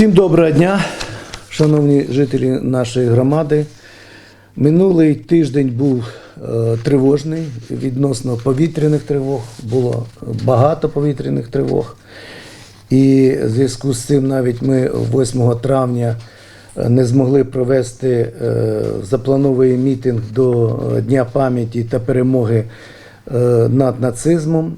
Всім доброго дня, шановні жителі нашої громади. Минулий тиждень був е, тривожний відносно повітряних тривог. Було багато повітряних тривог. І в зв'язку з цим навіть ми 8 травня е, не змогли провести е, запланований мітинг до Дня пам'яті та перемоги над нацизмом.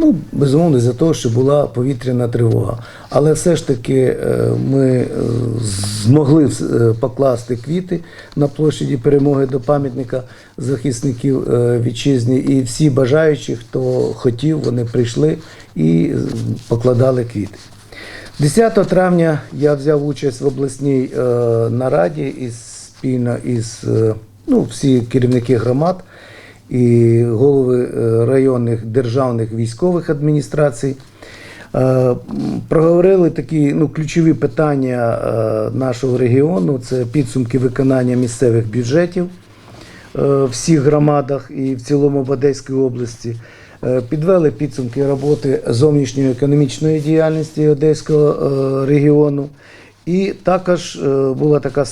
Ну, безумовно, за того, що була повітряна тривога. Але все ж таки е, ми е, змогли е, покласти квіти на площаді перемоги до пам'ятника захисників вітчизни. І всі бажаючі, хто хотів, вони прийшли і покладали квіти. 10 травня я взяв участь в обласній нараді із спільно із ну, всі керівники громад і голови е, районних державних військових адміністрацій. Е, Проговорили такі ну, ключові питання е, нашого регіону: це підсумки виконання місцевих бюджетів в всіх громадах і в цілому в Одеській області. Підвели підсумки роботи зовнішньої економічної діяльності Одеського регіону. І також була така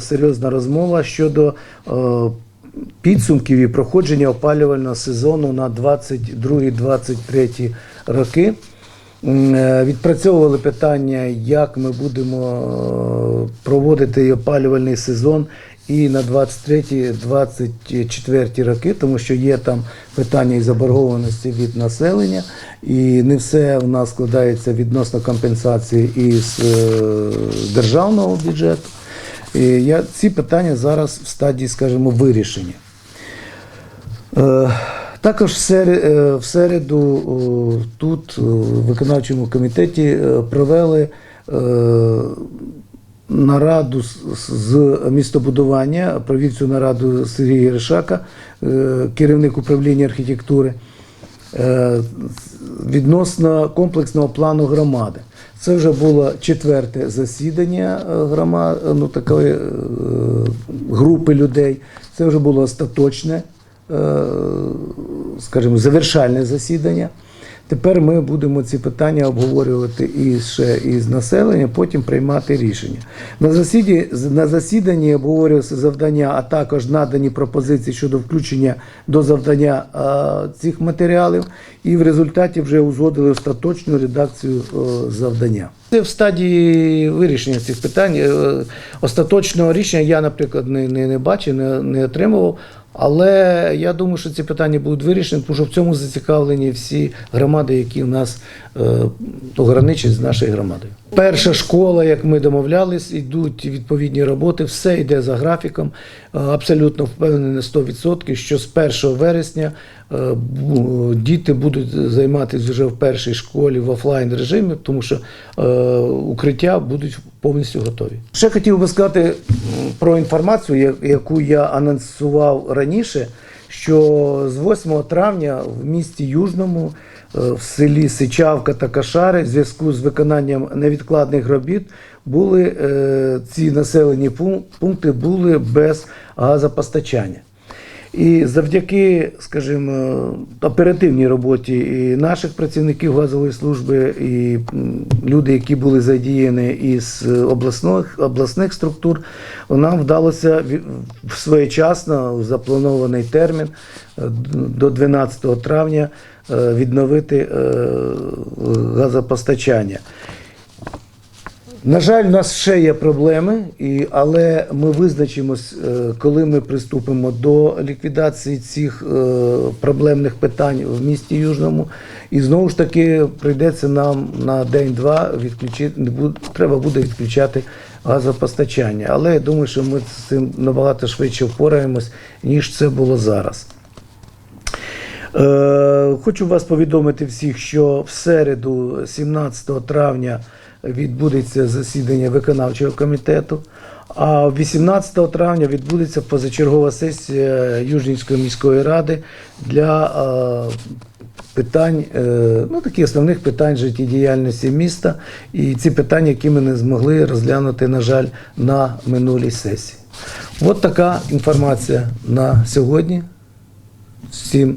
серйозна розмова щодо підсумків і проходження опалювального сезону на 22-23 роки. Е, Відпрацьовували питання, як ми будемо е, проводити опалювальний сезон і на 23-24 роки, тому що є там питання і заборгованості від населення, і не все у нас складається відносно компенсації із е, державного бюджету. Я, ці питання зараз в стадії, скажімо, вирішення. Е, Також в е, середу тут, в виконавчому комітеті, е, провели нараду з- містобудування. Провів цю нараду Сергій Єршака, е, керівник управління архітектури, відносно комплексного плану громади. Це вже було четверте засідання громад, ну, такої е, групи людей. Це вже було остаточне е, скажімо, завершальне засідання. Тепер ми будемо ці питання обговорювати і ще із населенням, потім приймати рішення. На засіданні, на засіданні обговорювалися завдання, а також надані пропозиції щодо включення до завдання а, цих матеріалів, і в результаті вже узгодили остаточну редакцію о, завдання. Це в стадії вирішення цих питань. Е, Остаточного рішення я, наприклад, не, не, не бачив, не, не отримував. Але я думаю, що ці питання будуть вирішені, тому що в цьому зацікавлені всі громади, які в нас е, ограничені з нашою громадою. Перша школа, як ми домовлялись, йдуть відповідні роботи, все йде за графіком. Е, Абсолютно впевнений на 100%, що з 1 вересня е, діти будуть займатися вже в першій школі в офлайн режимі, тому що е, укриття будуть повністю готові. Ще хотів би сказати про інформацію, яку я анонсував раніше, що з 8 травня в місті Южному, е, в селі Сичавка та Кашари, в зв'язку з виконанням невідкладних робіт, були е, ці населені пун- пункти були без газопостачання. І завдяки, скажімо, оперативній роботі і наших працівників газової служби, і люди, які були задіяні із обласних, обласних структур, нам вдалося своєчасно у запланований термін е, до 12 травня е, відновити е, газопостачання. На жаль, у нас ще є проблеми, і, але ми визначимось, е, коли ми приступимо до ліквідації цих е, проблемних питань в місті Южному. І знову ж таки прийдеться нам на день-два відключити, треба буде відключати газопостачання. Але я думаю, що ми з цим набагато швидше впораємось, ніж це було зараз. Е, Хочу вас повідомити всіх, що в середу, 17 травня, відбудеться засідання виконавчого комітету. А 18 травня відбудеться позачергова сесія Южнівської міської ради для е, питань, е, ну таких основних питань життєдіяльності міста. І ці питання, які ми не змогли розглянути, на жаль, на минулій сесії. От така інформація на сьогодні. Всім